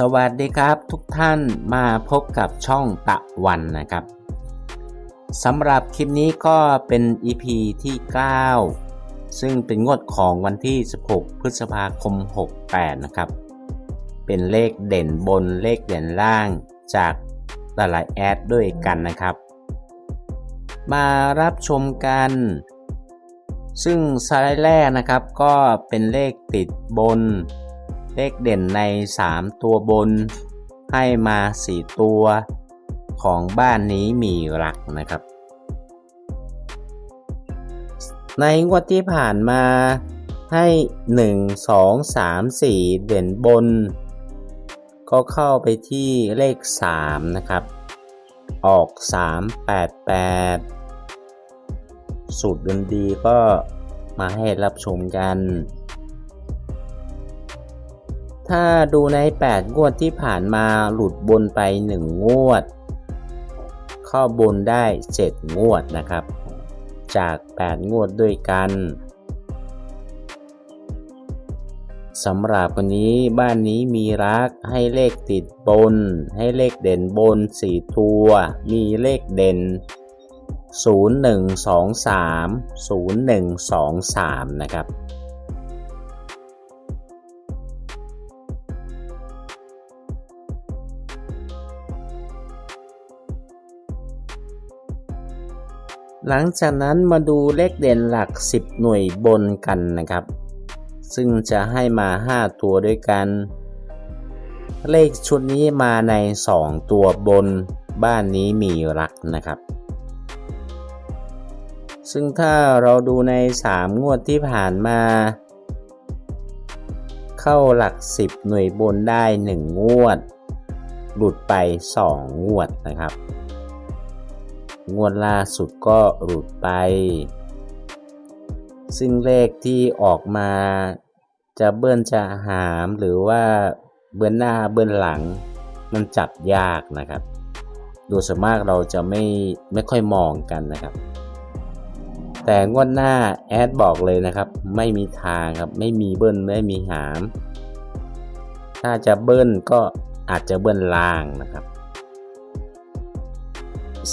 สวัสดีครับทุกท่านมาพบกับช่องตะวันนะครับสำหรับคลิปนี้ก็เป็น EP ที่ 9 ซึ่งเป็นงวดของวันที่ 16 พฤษภาคม 68 นะครับ เป็นเลขเด่นบนเลขเด่นล่างจากหลายๆแอดด้วยกันนะครับ มารับชมกัน ซึ่งสไลด์แรกนะครับก็เป็นเลขติดบน เลขเด่นใน 3 ตัวบน ให้มา 4 ตัว ของบ้านนี้มีหลักนะครับ ในงวดที่ผ่านมาให้ 1 2 3 4 เด่นบน ก็เข้าไปที่เลข 3 นะครับ ออก 3 8 8 สูตรดนดีก็มาให้รับชมกัน ถ้าดูใน 8 งวดที่ผ่านมาหลุดบนไป 1 งวด เข้าบนได้ 7 งวดนะครับ จาก 8 งวดด้วยกันสำหรับวันนี้บ้านนี้มีรักให้เลขติดบน ให้เลขเด่นบน 4 ตัว มีเลขเด่น 0123 0123 นะครับ หลังจากนั้นมาดูเลขเด่นหลัก 10 หน่วยบนกันนะครับ ซึ่งจะให้มา 5 ตัวด้วยกัน เลขชุดนี้มาใน 2 ตัวบนบ้านนี้มีรักนะครับ ซึ่งถ้าเราดูใน 3 งวดที่ผ่านมา เข้าหลัก 10 หน่วยบนได้ 1 งวด หลุดไป 2 งวดนะครับ งวดล่าสุดก็หลุดไป ซึ่งเลขที่ออกมาจะเบิ้ลจะหามหรือว่าเบิ้ลหน้าเบิ้ลหลัง มันจับยากนะครับ โดยส่วนมากเราจะไม่ไม่ค่อยมองกันนะครับ แต่งวดหน้าแอดบอกเลยนะครับ ไม่มีทางครับไม่มีเบิ้ลไม่มีหาม ถ้าจะเบิ้ลก็อาจจะเบิ้ลล่างนะครับ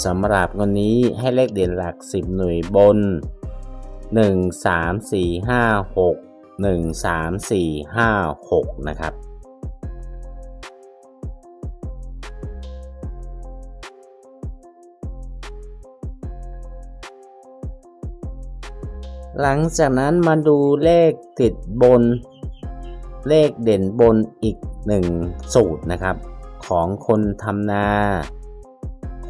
สำหรับวันนี้ให้เลขเด่นหลัก 10 หน่วยบน 1 3 4 5 6 1 3 4 5 6 นะครับ หลังจากนั้นมาดูเลขติดบน เลขเด่นบนอีกหนึ่งสูตรนะครับ ของคนทำนา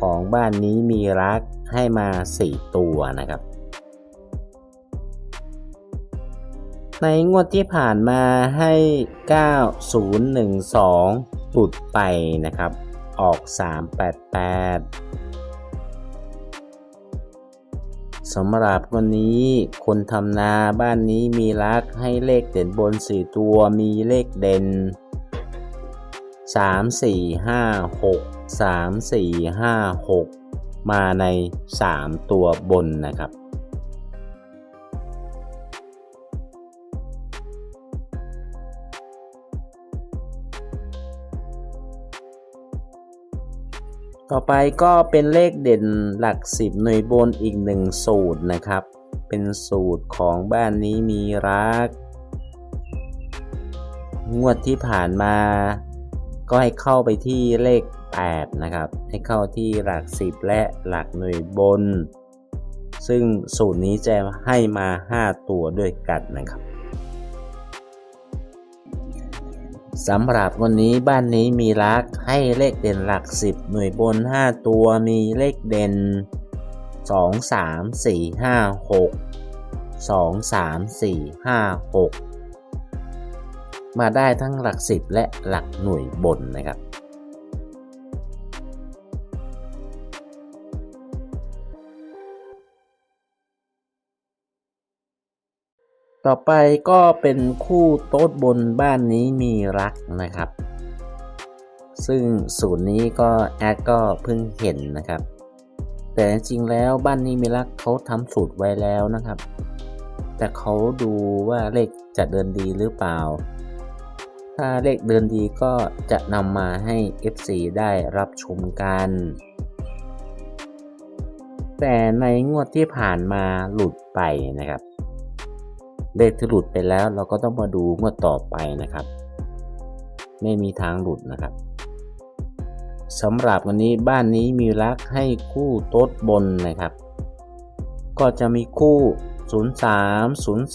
ของบ้านนี้มีรักให้มา 4 ตัวนะครับ ในงวดที่ผ่านมาให้ 9012หลุดไปนะครับ ออก 388สำหรับวันนี้ คนทำนาบ้านนี้มีรักให้เลขเด่นบน 4 ตัวมีเลขเด่น 3 4 5 6 3 4 5 6 มาใน 3 ตัวบนนะครับ ต่อไปก็เป็นเลขเด่นหลัก 10 หน่วยบนอีกหนึ่งสูตรนะครับ เป็นสูตรของบ้านนี้มีรัก งวดที่ผ่านมา ก็ให้เข้าไปที่เลข 8 นะครับ ให้เข้าที่หลัก 10 และหลักหน่วยบน ซึ่งสูตรนี้จะให้มา 5 ตัวด้วยกันนะครับสำหรับวันนี้บ้านนี้มีลักให้เลขเด่นหลัก 10 หน่วยบน 5 ตัวมีเลขเด่น 2 3 4 5 6 2 3 4 5 6 มาได้ทั้งหลักสิบและหลักหน่วยบนนะครับ ต่อไปก็เป็นคู่โต๊ดบนบ้านนี้มีรักนะครับ ซึ่งสูตรนี้ก็แอดก็เพิ่งเห็นนะครับ แต่จริงแล้วบ้านนี้มีรักเขาทำสูตรไว้แล้วนะครับ แต่เขาดูว่าเลขจะเดินดีหรือเปล่า ถ้าเลขเดินดีก็จะนำมาให้ FC ได้รับชมกัน แต่ในงวดที่ผ่านมาหลุดไปนะครับ เลขที่หลุดไปแล้วเราก็ต้องมาดูงวดต่อไปนะครับ ไม่มีทางหลุดนะครับสำหรับวันนี้บ้านนี้มีรักให้คู่โต๊ดบนนะครับ ก็จะมีคู่ 03 04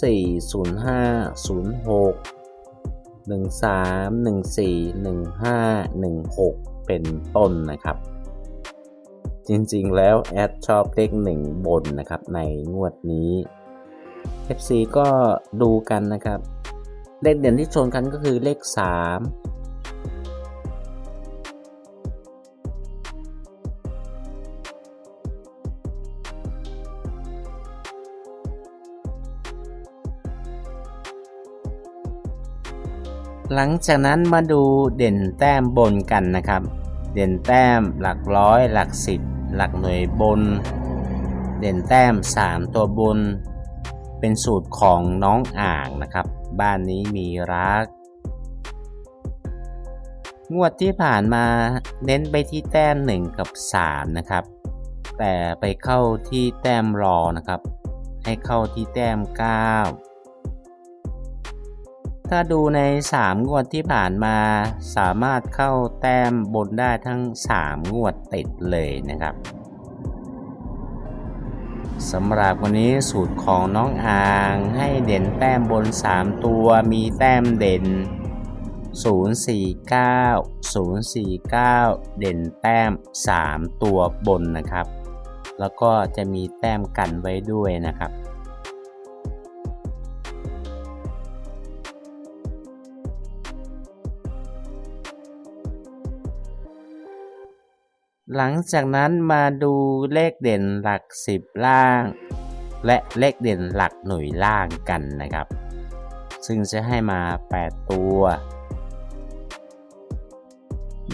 05 06 13 14 15 16 เป็นต้นนะครับ จริงๆแล้วแอดชอบเลข1 บนนะครับในงวดนี้ FC ก็ดูกันนะครับ เลขเด่นที่ชนกันก็คือเลข 3 หลังจากนั้นมาดูเด่นแต้มบนกันนะครับ เด่นแต้มหลักร้อย หลักสิบหลักหน่วยบน เด่นแต้ม 3 ตัวบน เป็นสูตรของน้องอ่างนะครับ บ้านนี้มีรัก งวดที่ผ่านมาเน้นไปที่แต้ม 1 กับ 3 นะครับ แต่ไปเข้าที่แต้มรอนะครับ ให้เข้าที่แต้ม 9 ถ้าดูใน 3 งวดที่ผ่านมาสามารถเข้าแต้มบนได้ทั้ง 3 งวดติดเลยนะครับสำหรับวันนี้สูตรของน้องอ่างให้เด่นแต้มบน 3 ตัวมีแต้มเด่น 049 049 เด่นแต้ม 3 ตัวบนนะครับ แล้วก็จะมีแต้มกันไว้ด้วยนะครับ หลังจากนั้นมาดูเลขเด่นหลัก 10 ล่าง และเลขเด่นหลักหน่วยล่างกันนะครับ ซึ่งจะให้มา 8 ตัว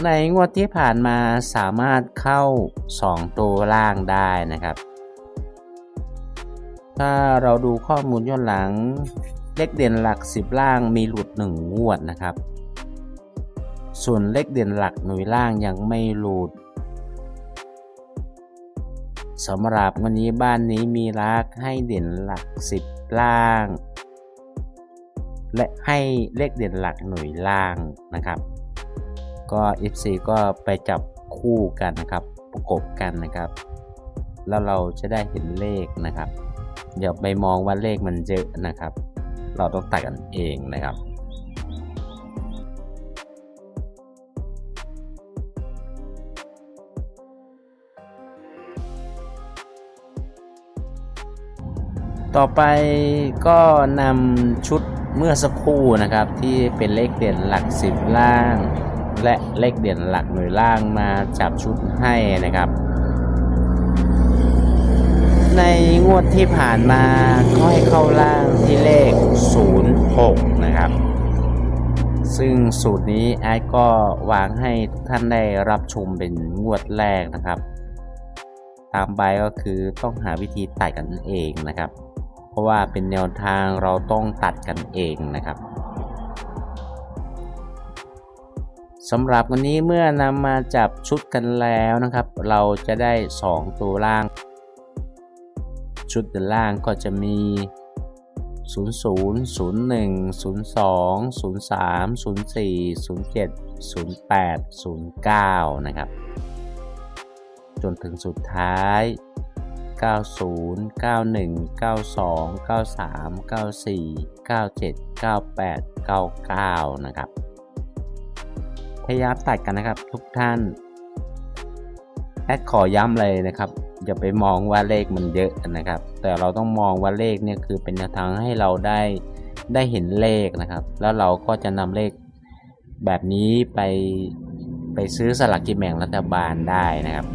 ในงวดที่ผ่านมาสามารถเข้า 2 ตัวล่างได้นะครับ ถ้าเราดูข้อมูลย้อนหลัง เลขเด่นหลัก 10 ล่างมีหลุด 1 งวดนะครับ ส่วนเลขเด่นหลักหน่วยล่างยังไม่หลุด สำหรับวันนี้บ้านนี้มีรักให้เด่นหลัก 10 ล่าง และให้เลขเด่นหลักหน่วยล่างนะครับ ก็ FC ก็ไปจับคู่กันนะครับ ประกบกันนะครับ แล้วเราจะได้เห็นเลขนะครับอย่าไปมองว่าเลขมันเยอะนะครับ เราต้องตัดกันเองนะครับ ต่อไปก็นำชุดเมื่อสักครู่นะครับที่เป็นเลขเด่นหลักสิบล่าง และเลขเด่นหลักหน่วยล่างมาจับชุดให้นะครับ ในงวดที่ผ่านมาก็ให้เข้าล่างที่เลข 06 นะครับ ซึ่งสูตรนี้ไอ้ก็วางให้ทุกท่านได้รับชมเป็นงวดแรกนะครับ ตามใบก็คือต้องหาวิธีตัดกันเองนะครับ ราะว่าเป็นแนวทางเราต้องตัดกันเองนะครับสำหรับวันนี้เมื่อนำมาจับชุดกันแล้วนะครับ เราจะได้ 2 ตัวล่าง ชุดด้านล่างก็จะมี 0 0 0 1 0 2 0 3 0 4 0 7 0 8 0 9 นะครับ จนถึงสุดท้าย 90 91 92 93 94 97 98 99 นะครับ พยายามตัดกันนะครับทุกท่าน แอดขอย้ำเลยนะครับ อย่าไปมองว่าเลขมันเยอะนะครับ แต่เราต้องมองว่าเลขเนี่ยคือเป็นทางให้เราได้ได้เห็นเลขนะครับ แล้วเราก็จะนำเลขแบบนี้ไปไปซื้อสลากกินแบ่งรัฐบาลได้นะครับ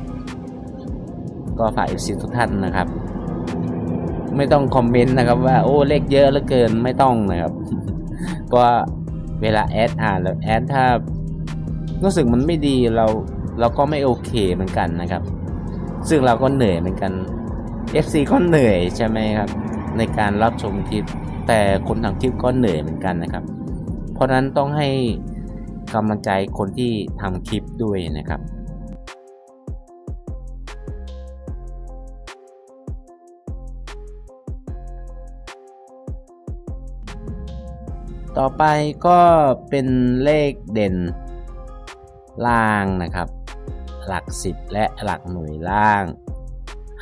ก็ฝาก FC ทุกท่านนะครับ ไม่ต้องคอมเมนต์นะครับ ว่าโอ้เลขเยอะเหลือเกินไม่ต้องนะครับเพราะว่าเวลาแอดอ่านแล้วแอดถ้ารู้สึกมันไม่ดีเราเราก็ไม่โอเคเหมือนกันนะครับ ซึ่งเราก็เหนื่อยเหมือนกัน FC ก็เหนื่อยใช่ไหมครับ ในการรับชมคลิป แต่คนทำคลิปก็เหนื่อยเหมือนกันนะครับ เพราะนั้นต้องให้กำลังใจคนที่ทำคลิปด้วยนะครับ ต่อไปก็เป็นเลขเด่นล่างนะครับ หลัก 10 และหลักหน่วยล่าง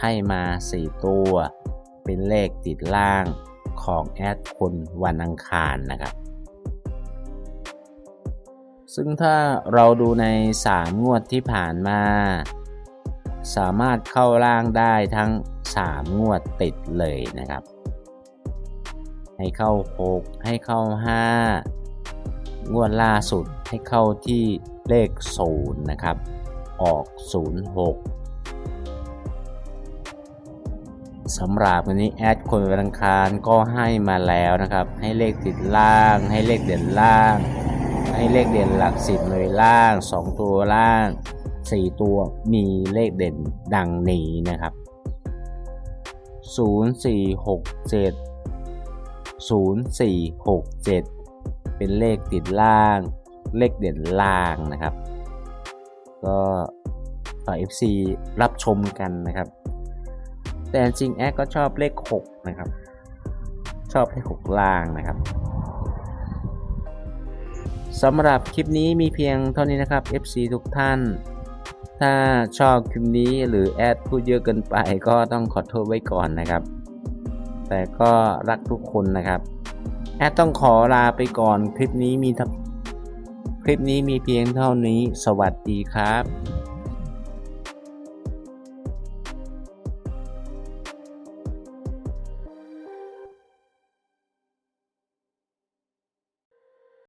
ให้มา 4 ตัว เป็นเลขติดล่างของแอดคนวันอังคารนะครับ ซึ่งถ้าเราดูใน 3 งวดที่ผ่านมา สามารถเข้าล่างได้ทั้ง 3 งวดติดเลยนะครับ ให้เข้า 6 ให้เข้า 5 งวดล่าสุดให้เข้าที่เลข 0 นะครับ ออก 06สำหรับวันนี้แอดคนวันอังคารก็ให้มาแล้วนะครับ ให้เลขติดล่าง ให้เลขเด่นล่าง ให้เลขเด่นหลักสิบเลยล่าง 2 ตัวล่าง 4 ตัวมีเลขเด่นดังนี้นะครับ 0 0 4 6 7 เป็นเลขติดล่าง เลขเด่นล่างนะครับ ก็ฝาก FC รับชมกันนะครับ แต่จริงแอดก็ชอบเลข 6 นะครับ ชอบเลข 6 ล่างนะครับสำหรับคลิปนี้มีเพียงเท่านี้นะครับ FC ทุกท่าน ถ้าชอบคลิปนี้หรือแอดพูดเยอะเกินไปก็ต้องขอโทษไว้ก่อนนะครับ แต่ก็รักทุกคนนะครับแอดต้องขอลาไปก่อนคลิปนี้มีทคลิปนี้มีเพียงเท่านี้ สวัสดีครับ